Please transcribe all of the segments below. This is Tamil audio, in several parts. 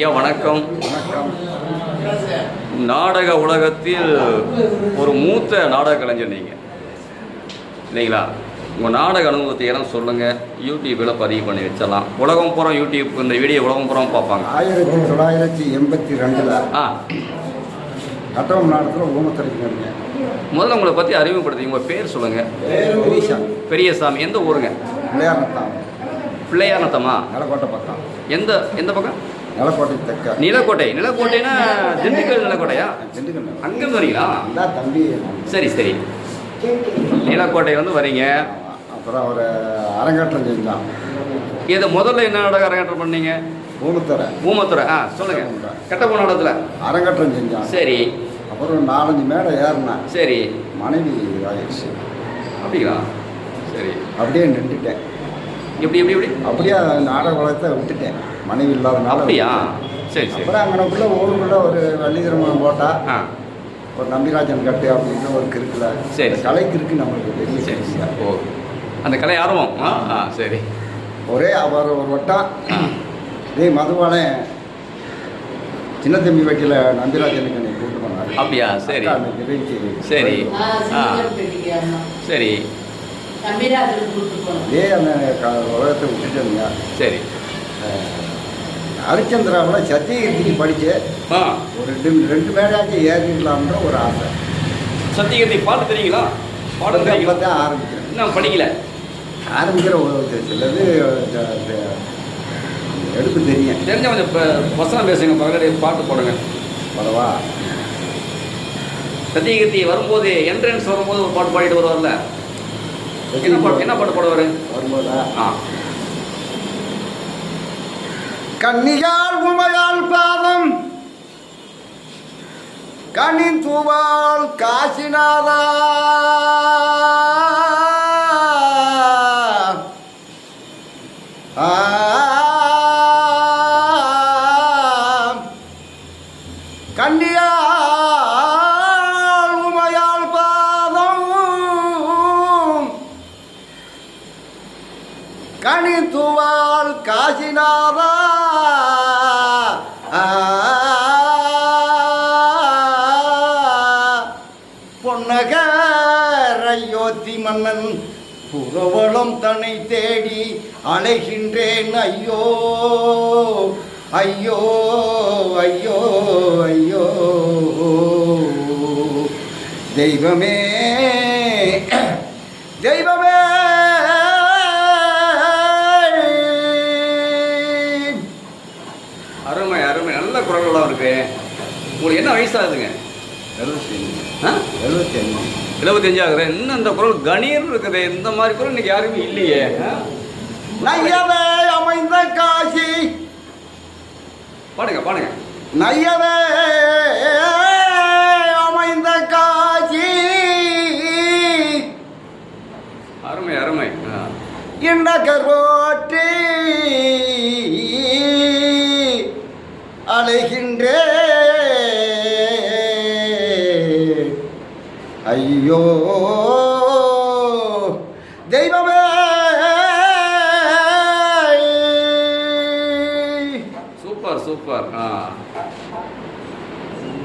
ஐயா வணக்கம். வணக்கம் நாடக உலகத்தில் ஒரு மூத்த நாடக கலைஞர் நீங்கள் இல்லைங்களா? உங்கள் நாடக அனுபவத்தை எல்லாம் சொல்லுங்கள் யூடியூப்பில் பதிவு பண்ணி வச்சிடலாம். உலகம் பூரா யூடியூப் இந்த வீடியோ உலகம் பூரா பார்ப்பாங்க. ஆயிரத்தி தொள்ளாயிரத்தி எண்பத்தி ரெண்டில் ஆ. கட்டவம் நாடத்தில் ஊமத்துறைக்கு இருந்தேன் முதல்ல உங்களை பற்றி அறிமுகப்படுத்தி உங்கள் பேர் சொல்லுங்கள் பெரியசா பெரியசாமி. எந்த ஊருங்க? பிள்ளையார்நத்தான் பிள்ளையார்நத்தமா? நிலக்கோட்டை பக்கம். எந்த எந்த பக்கம்? நிலக்கோட்டை தெக்க. நிலக்கோட்டை. நிலக்கோட்டைனா திண்டுக்கல் நிலக்கோட்டையா? திண்டுக்கல் அங்கேருந்து வரீங்களா இந்த தம்பி. சரி சரி. நிலக்கோட்டை வந்து வரீங்க அப்புறம் அவர் அரங்கேற்றம் செஞ்சான். இதை முதல்ல என்ன நாடகம் அரங்கேற்றம் பண்ணீங்க? ஊமத்துறை ஊமத்துறை ஆ சொல்லுங்க. கெட்ட நாடகத்தில் அரங்கேற்றம் செஞ்சான். சரி. அப்புறம் நாலஞ்சு மேடை ஏறினேன். சரி. மனைவி ஆயிடுச்சு. அப்படிங்களா? சரி. அப்படியே நின்றுட்டேன். எப்படி எப்படி எப்படி? அப்படியே நாடக உலகத்தை விட்டுட்டேன். மனைவி இல்லாதனால அப்படியா? சரி சரி. அப்புறம் அங்கனக்குள்ள ஊருக்குள்ள ஒரு வள்ளி திருமணம் போட்டா ஆ. ஒரு நம்பிராஜன் கட்டு அப்படின்னு ஒரு கிறுக்குல. சரி. கலைக்கு இருக்கு நம்மளுக்கு பெரிய சரி. ஓ. அந்த கலை ஆர்வம். ஆ ஆ சரி. ஒரே அவர் ஒரு வட்டம் இதே மதுவாளன் சின்ன தம்பி வட்டியில் நம்பிராஜனுக்கு என்னை கூட்டு போனார். அப்படியா? சரி. சரி. ஆ. சரி. இதே அந்த க- உலகத்தை விட்டுட்டேங்க சரி. ஹரிச்சந்திராவில் சத்தியகீர்த்திக்கு படித்து ஆ. ஒரு ரெண்டு ரெண்டு மேடாச்சும் ஏறிடலாம்ன்ற ஒரு ஆசை. சத்தியகீர்த்தி பாட்டு தெரியுங்களா? அப்போ தெரியுங்களா? தான் ஆரம்பிக்கிறேன். இன்னும் படிக்கல. ஆரம்பிக்கிற ஒரு சிலது எடுப்பு தெரியும். தெரிஞ்ச கொஞ்சம் இப்போ வசனம் பேசுங்க பக்கத்துல பாட்டு போடுங்க. பரவா சத்தியகீர்த்தி வரும்போது என்ட்ரன்ஸ் வரும்போது ஒரு பாட்டு பாடிட்டு வருவார்ல. என்ன பாட்டு என்ன பாட்டு பாடுவார்? வரும்போதா? ஆ. கன்னியால் உமையால் பாதம் கண்ணின் தூவால் காசிநாதா ஆ. மன்னன் புறவளம் தன்னை தேடி அலைகின்றேன். ஐயோ ஐயோ ஐயோ ஐயோ. தெய்வமே தெய்வமே. அருமை அருமை. நல்ல குரல்களாக இருக்கு. உங்களுக்கு என்ன வயசாகுதுங்க? ஆ? எழுபத்தி அஞ்சு எழுபத்தஞ்சு ஆகுது. இன்னும் இந்த குரல் கணீர் இருக்குது. இந்த மாதிரி குரல் இன்னைக்கு யாருமே இல்லையே? நையவே அமைந்த காசி. பாடுங்க பாடுங்க. நையவே அமைந்த காசி. அருமை அருமை. இந்த கரோட்டி ஐயோ தெய்வமே சூப்பர் சூப்பர்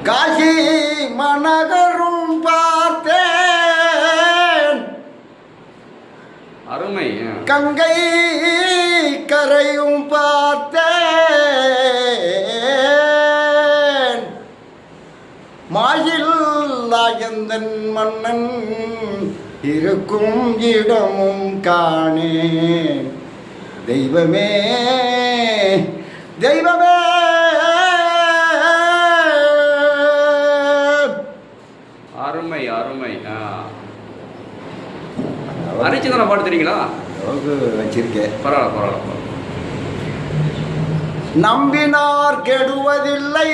காசி மனகரும் பார்த்தேன் அருமை. கங்கை கரையும் பார்த்தேன் எந்தன் மன்னன் இருக்கும் இடமும் காணேன். தெய்வமே தெய்வமே. அருமை அருமை. ஆ. ஹரிச்சந்திரன் பாட்டு தெரியுங்களா? வச்சிருக்கேன். பரவாயில்ல பரவாயில்ல. நம்பினார் கெடுவதில்லை.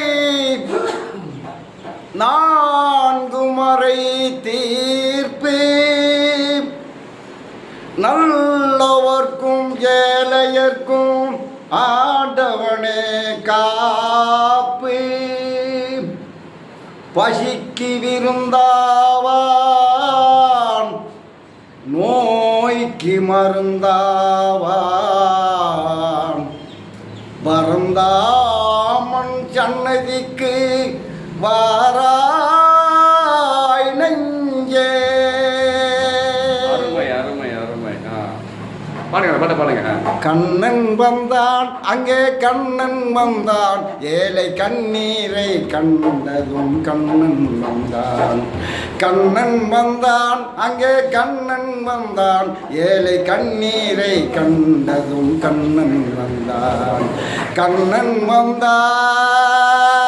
நான்கு மறை தீர்ப்பு நல்லவர்க்கும் ஏழையர்க்கும் ஆண்டவனே காப்பு பசிக்கு விருந்தாவான் நோய்க்கு மருந்தாவான். வருந்தாமல் சன்னதிக்கு வாராய் நெஞ்சே. அருமை அருமை அருமை. பாடுங்க பாட்டு பாடுங்க. கண்ணன் வந்தான் அங்கே கண்ணன் வந்தான். ஏழை கண்ணீரை கண்டதும் கண்ணன் வந்தான். கண்ணன் வந்தான் அங்கே கண்ணன் வந்தான். ஏழை கண்ணீரை கண்டதும் கண்ணன் வந்தான். கண்ணன் வந்தான்.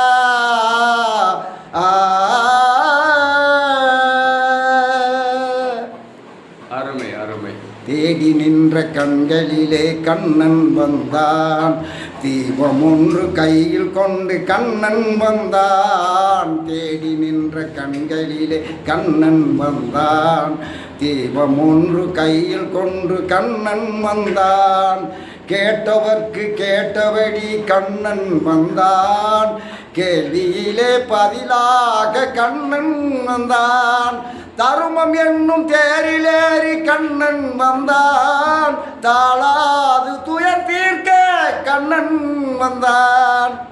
கண்களிலே கண்ணன் வந்தான். தீபம் ஒன்று கையில் கொண்டு கண்ணன் வந்தான். தேடி நின்ற கண்களிலே கண்ணன் வந்தான். தீபம் ஒன்று கையில் கொண்டு கண்ணன் வந்தான். கேட்டவர்க்கு கேட்டபடி கண்ணன் வந்தான். கேள்வியிலே பதிலாக கண்ணன் வந்தான். தருமம் என்னும் தேரிலேறி கண்ணன் வந்தான். தாளாது துயர் தீர்க்க கண்ணன் வந்தான்.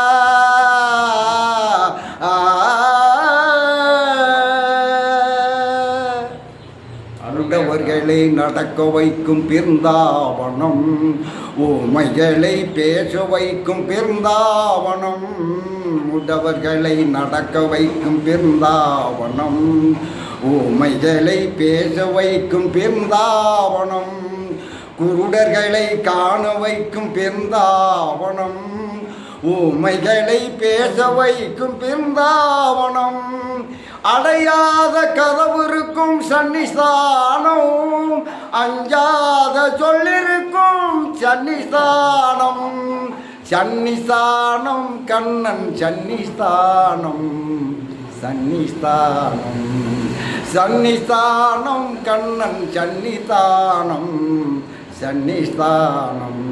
நடக்க வைக்கும் பிருந்தாவனம். ஊமைகளை பேச வைக்கும் பிருந்தாவனம். உடவர்களை நடக்க வைக்கும் பிருந்தாவனம். ஊமைகளை பேச வைக்கும் பிருந்தாவனம். குருடர்களை காண வைக்கும் பிருந்தாவனம். ஊமைகளை பேச வைக்கும் பிருந்தாவனம். அடையாத கதவு சொல்லிருக்கும் சன்னிஸ்தானம் அஞ்சாத சொல்லிருக்கும் சன்னிஸ்தானம் சன்னிஸ்தானம் கண்ணன் சன்னிஸ்தானம் சன்னிஸ்தானம் சன்னிஸ்தானம் கண்ணன் சன்னிதானம் சன்னிஸ்தானம்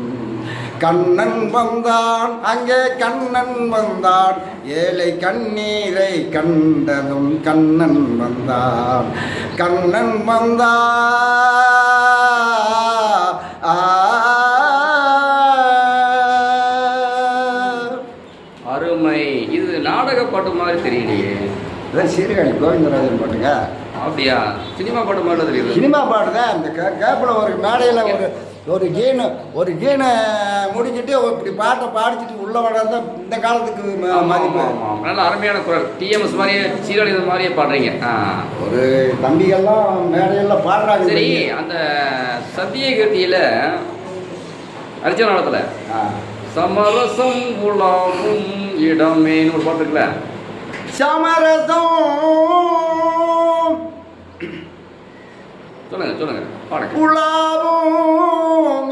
கண்ணன் வந்தான். அங்கே கண்ணன் வந்தான். ஏழை கண்ணீரை கண்டதும் கண்ணன் வந்தான். கண்ணன் வந்தா. அருமை. இது நாடக பாட்டு மாதிரி தெரியலையே. இதான் சீர்காழி கோவிந்தராஜன் பாட்டுங்க. அப்படியா? சினிமா பாட்டு மாதிரி தெரியுது. சினிமா பாட்டு தான். அந்த கே கேப்பில் ஒரு மேடையில் ஒரு ஒரு கீனு ஒரு கீனை முடிச்சிட்டு இப்படி பாட்டை பாடிச்சிட்டு உள்ள வர்றது தான் இந்த காலத்துக்கு மதிப்பு. நல்ல அருமையான குரல் டிஎம்எஸ் மாதிரியே சீரழித மாதிரியே பாடுறீங்க. ஒரு தம்பிகள்லாம் மேடையில் பாடுறாங்க சரி அந்த சத்தியகீர்த்தியில அர்ஜுன நாடத்துல ஆ. சமரசம் உலாவும் இடமேன்னு ஒரு பாட்டு இருக்குல்ல சமரசம் சொல்லுங்க சொல்லுங்க. பாடுங்க. உலாவும்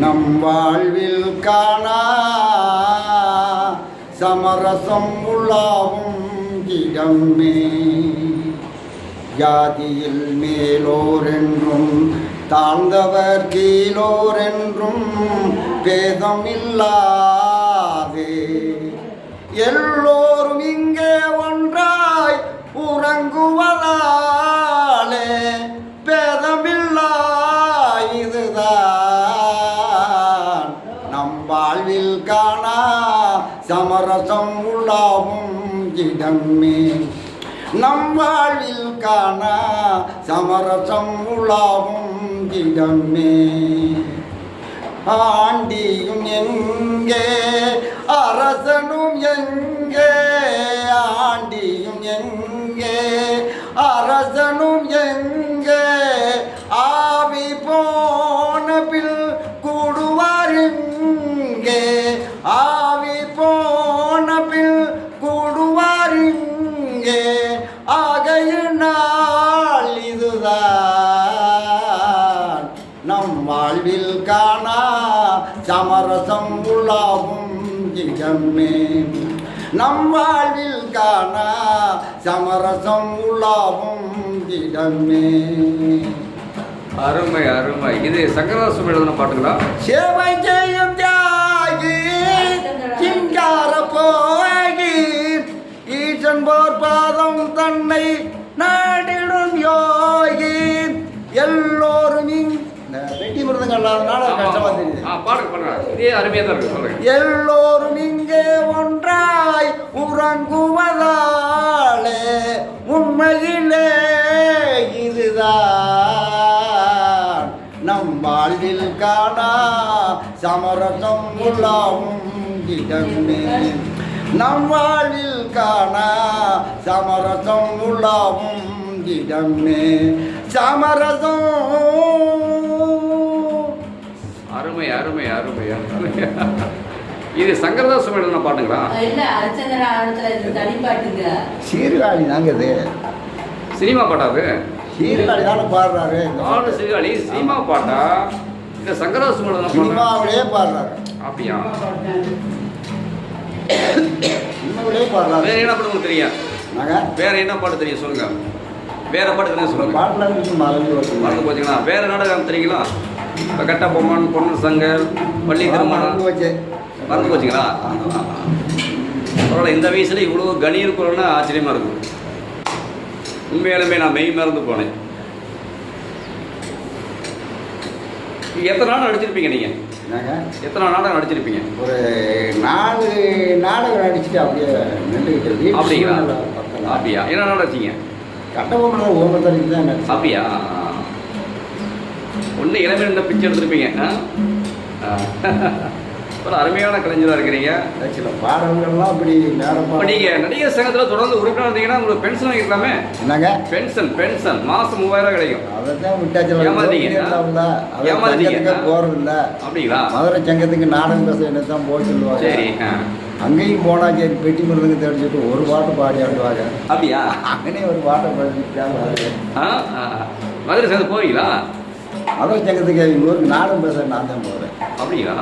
நம் வாழ்வில் காணா சமரசம் உலாவும் இடமே ஜாதியில் மேலோர் என்றும் தாழ்ந்தவர் கீழோர் என்றும் பேதம் எல்லோரும் இங்கே ஒன்றாய் உறங்குவதாலே பேதமில்லா இதுதான். நம் வாழ்வில் காணா சமரசம் உள்ளாவும் இடமே நம் வாழ்வில் காணா சமரசம் உள்ளாவும் இடமே ஆண்டியும் எங்கே அரசனும் எங்கே ஆண்டியும் எங்கே அரசனும் எங்கே நம் வாழ்வில் காணா சமரசம் உலாவும் இடமே நம் வாழ்வில் காணா சமரசம் உலாவும் இடமே அருமை அருமை. இது சங்கரதாசம் எழுதின பாட்டுங்களா? சேவை செய்யும் தியாகி சிங்கார போகி ஈசன் போர் பாதம் தன்னை நாடிடும் யோகி இந்த இல்லாதனால கஷ்டமா தெரியுது இதே அருமையாக தான் இருக்கு சொல்லுங்க. எல்லோரும் இங்கே ஒன்றாய் உறங்குவதாலே உண்மையிலே இதுதான். நம் வாழ்வில் காணா சமரசம் உள்ளாவும் இடமே. நம் வாழ்வில் காணா சமரசம் உள்ளாவும் இடமே. சமரசம் அருமை அருமை அருமை அருமை. இது சங்கரதாசம் எழுதின பாட்டுங்களா சீர்காழி தாங்க இது சினிமா பாட்டா அது? சீர்காழி தானே பாடுறாரு. பாடு சீர்காழி சினிமா பாட்டா? இந்த சங்கரதாசம் எழுதின பாட்டா? சினிமாவிலே பாடுறாரு. அப்படியா? சினிமாவிலே பாடுறாரு. வேற என்ன பாட்டு தெரியும்? நாங்கள் வேற என்ன பாட்டு தெரியும் சொல்லுங்க. வேற பாட்டு தெரியும் சொல்லுங்க. பாட்டில் இருந்து மறந்து வருது மறந்து போச்சுங்களா? வேற நாடகம் தெரியுங்களா? இப்போ கட்ட பொம்மன் பொண்ணு சங்கர் பள்ளி திருமணம். மறந்து போச்சு. மறந்து போச்சுங்களா? பரவாயில்ல இந்த வயசுல இவ்வளோ கணி இருக்கிறோன்னா ஆச்சரியமா இருக்கும். உண்மையாலுமே நான் மெய் மறந்து போனேன். எத்தனை நாள் நடிச்சிருப்பீங்க நீங்க? நாங்கள் எத்தனை நாடகம் நடிச்சிருப்பீங்க? ஒரு நாலு நாடகம் நடிச்சுட்டு அப்படியே நின்றுக்கிட்டு அப்படிங்களா. அப்படியா? என்ன நாடகம் நடிச்சீங்க? கட்டபொம்மன ஓமத்தடிக்கு தான் அப்படியா? ஒன்று இளமையில் பிச்சை எடுத்திருப்பீங்க. ஒரு அருமையான கலைஞராக இருக்கிறீங்க. சில பாடல்கள்லாம் அப்படி நேரம் நீங்கள் நடிகர் சங்கத்தில் தொடர்ந்து உறுப்பினர் இருந்தீங்கன்னா உங்களுக்கு பென்ஷன் வாங்கிக்கலாமே என்னங்க? Pension pension. மாதம் மூவாயிரம் கிடைக்கும். அதை தான் விட்டாச்சு? ஏமாந்தீங்க? போறது இல்ல அப்படிங்களா? மதுரை சங்கத்துக்கு நாடகம் பேச என்ன தான் போக சொல்லுவாங்க. சரி. அங்கேயும் போனா சரி பெட்டி மிருதங்க தெரிஞ்சுட்டு ஒரு பாட்டு பாடி ஆடுவாங்க. அப்படியா? அங்கனே ஒரு பாட்டை ஆ. மதுரை சேர்ந்து போவீங்களா? மதுரை சங்கத்துக்கு ஊருக்கு நாடகம் பேச நான் தான் போகிறேன் அப்படிங்களா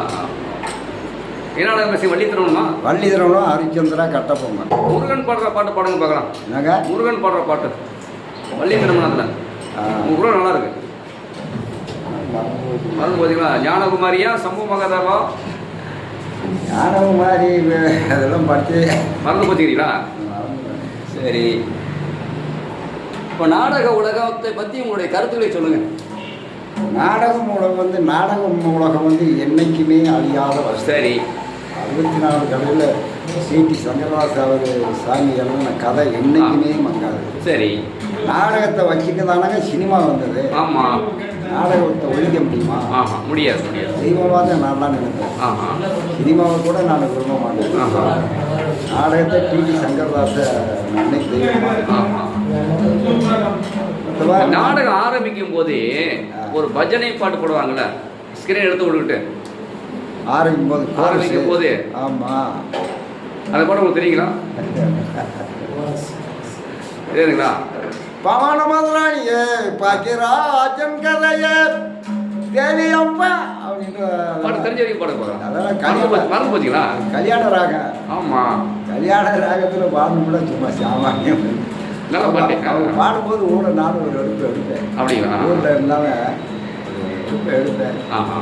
என்ன நாடகம் பேசி வள்ளி தரணுமா வள்ளிதரனும் ஹரிச்சந்திரா கட்டபொம்மன். முருகன் பாடுற பாட்டு பாடுங்க பார்க்கலாம். என்னங்க? முருகன் பாடுற பாட்டு. வள்ளி திருமணத்தில். உங்க நல்லா இருக்கு. மறந்து போச்சுங்களா? ஞானகுமாரியா சம்பவ மகாதாவா? வே- அதெல்லாம் படிச்சு. மறந்து போச்சுக்கிறீங்களா? சரி. இப்போ நாடக உலகத்தை பற்றி உங்களுடைய கருத்துக்களை சொல்லுங்க. நாடகம் உலகம் வந்து நாடகம் உலகம் வந்து என்னைக்குமே அழியாத சரி. அறுபத்தி நாலு கடையில் சிடி சங்கரதாஸ் அவர் சாமி எழுதின கதை என்னைக்குமே மங்காது. சரி. நாடகத்தை வச்சுக்க தானங்க சினிமா வந்தது. ஆமாம் நாடகத்தை ஒழிக்க முடியுமா? முடியாது முடியாது. தெய்வமாக தான் நான் தான் நினைப்பேன். சினிமாவை கூட நான் விரும்ப மாட்டேன். நாடகத்தை டிடி தெய்வமாக ஆஹா. மற்றவா நாடகம் ஆரம்பிக்கும் போதே ஒரு பஜனை பாட்டு போடுவாங்கல்ல ஸ்கிரீன் எடுத்து விட்டுக்கிட்டு ஆரம்பிக்கும் போது. ஆரம்பிக்கும் போது. ஆமா. அந்த பாட்டு உங்களுக்கு தெரியுங்களா? தெரியுதுங்களா? பவன மதுராணியே பாக்கியராஜன் கதையே. தேவியம்மா அப்படின்னு பாட்டு தெரிஞ்ச வரைக்கும் பாட போகிறோம் அதெல்லாம் போச்சு மறந்து போச்சுங்களா? கல்யாண ராகம். ஆமாம் கல்யாண ராகத்துல பாடணும்னா சும்மா சாமானியம் நல்ல பாட்டு. அவங்க பாடும்போது ஊட நானும் ஒரு எடுப்பு எடுப்பேன் அப்படிங்களா ஊரில் இருந்தாலும் ஒரு எடுப்பு எடுப்பேன் ஆஹா.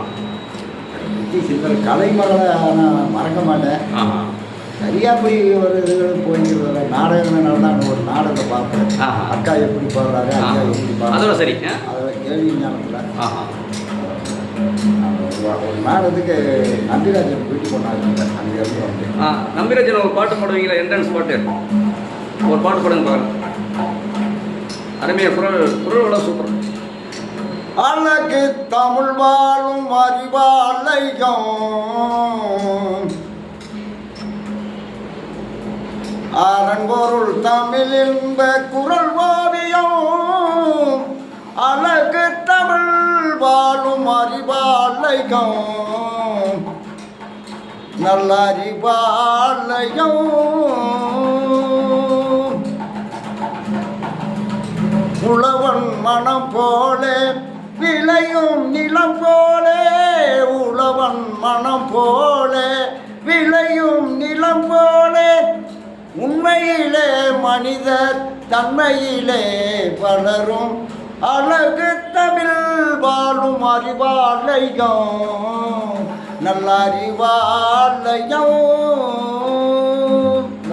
விஜி சிந்தர் கலைமகளை நான் மறக்க மாட்டேன். ஆஹா. சரியா போய் ஒரு இதுகளும் போய்க்கிறதில்ல நாடகங்கள்னால தான் ஒரு நாடகத்தை பார்ப்பேன். அக்கா எப்படி பாடுறாரு. அக்கா எப்படி பாடுறாரு? அதில் கேள்வி ஆஹா. ஒரு நாடகத்துக்கு நம்பிராஜன் போயிட்டு போனாங்க. அங்கேருந்து வந்து. ஆ நம்பிராஜன் ஒரு பாட்டு பாடுவீங்களா? என்ட்ரன்ஸ் பாட்டு ஒரு பாட்டு பாடுங்க பார்க்கலாம் அருமையாக குரல் குரல் சூப்பர். அழகு தமிழ் வாழும் அறிவாலயம். அரண்பொருள் தமிழ் இன்ப குரல் ஓவியம் அழகு தமிழ் வாழும் அறிவாலயம். நல்ல அறிவாலயம். உழவன் மனம் போலே விளையும் நிலம் போலே. உழவன் மனம் போலே விளையும் நிலம் போலே. உண்மையிலே மனிதர் தன்மையிலே வளரும். அழகு தமிழ் வாழும் அறிவாலயம் நல்ல அறிவாலயம்.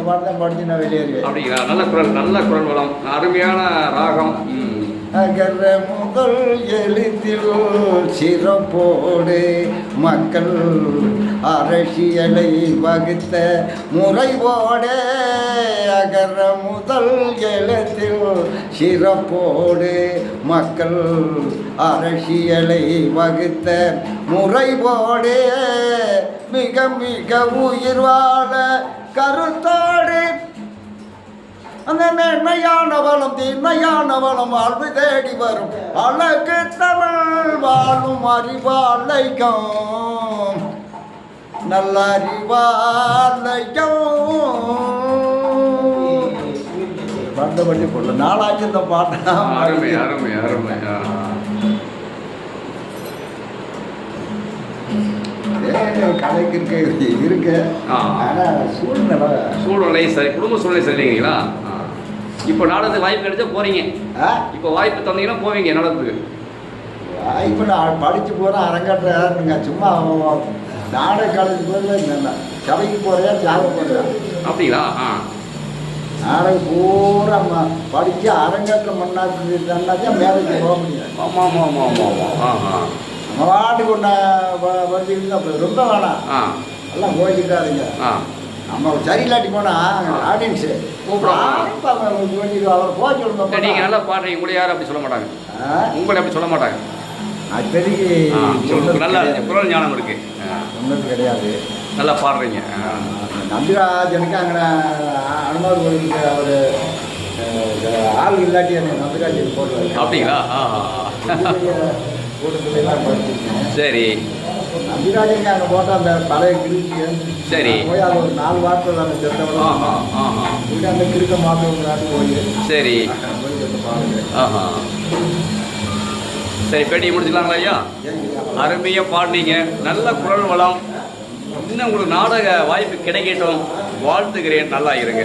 பாட்டு தான் படிச்சு நான் வெளியேறுவேன். அப்படிங்களா? நல்ல குரல் நல்ல குரல் வளம். அருமையான ராகம். ம். அகர முதல் எழுத்தில் சிறப்போடு மக்கள் அரசியலை வகுத்த முறைவோடு. அகர முதல் எழுத்தில் சிறப்போடு மக்கள் அரசியலை வகுத்த முறைவோடு. மிக மிக உயிர்வாழ கருத்தோடு. அந்த மென்மையான வளம் தீர்மையான வளம் வாழ்வு தேடி வரும். அழகு தமிழ் வாழும் அறிவாலைக்கும் நல்ல அறிவாலைக்கும் பண்டபடி போடல. நாளாச்சு இந்த பாட்டை அருமை அருமை அருமை. கலைக்கு இருக்க இருக்கு. ஆனால் சூழ்நிலை சூழ்நிலை சரி குடும்ப சூழ்நிலை சரிங்களா. இப்போ நாடகத்துக்கு வாய்ப்பு கிடைச்சா போறீங்க. ஆ? இப்போ வாய்ப்பு தந்தீங்கன்னா போவீங்க நாடகத்துக்கு இப்போ நான் படித்து போகிறேன் அரங்கேற்றங்க சும்மா நாடக காலேஜ் போகிறேன் சபைக்கு போறியா சாக போறியா அப்படிங்களா? ஆ. நாடகம் பூரா படிச்சு அரங்கேற்றம் பண்ணாச்சுன்னாக்கா மேரேஜ் போக முடியாது ஆமாம் ஆமாம் ஆமாம் ஆமாம் ஆமாம் ஆ ஆ. நம்ம வாட்டுக்கு ஒன்று படிச்சுக்கிட்டு ரொம்ப வேணாம். ஆ. எல்லாம் போய்க்கிட்டாருங்க ஆ. நம்ம சரியில்லாட்டி போனால் ஆடியன்ஸு கூப்பிடுவாங்க. அவர் போக சொல்லுங்க நல்லா பாடுறீங்க உங்களை யாரும் அப்படி சொல்ல மாட்டாங்க. உங்களை அப்படி சொல்ல மாட்டாங்க. ஆ, உங்களுக்கு நல்ல குரல் ஞானம் இருக்கு. ஆ, சொன்னது கிடையாது நல்லா பாடுறீங்க. நம்பிராஜனுக்கு அங்கே அனுமார் கோயிலுக்கு அவர் ஆள் இல்லாட்டி எனக்கு நம்பிராஜன் போடுவார். அப்படிங்களா. கூட்டத்துலாம் படிச்சிருக்கேன். சரி. நம்பிராஜனுக்கு அங்கே போட்டால் அந்த பழைய சரி. போய் அது ஒரு நாலு வாரத்தில் அந்த செத்தவங்க அந்த கிருக்க மாற்றவங்களாட்டு போய் சரி. சரி பேட்டி முடிச்சுக்கலாங்களா ஐயா? அருமையாக பாடினீங்க. நல்ல குரல் வளம். இன்னும் உங்களுக்கு நாடக வாய்ப்பு கிடைக்கட்டும். வாழ்த்துக்கிறேன் நல்லா இருங்க.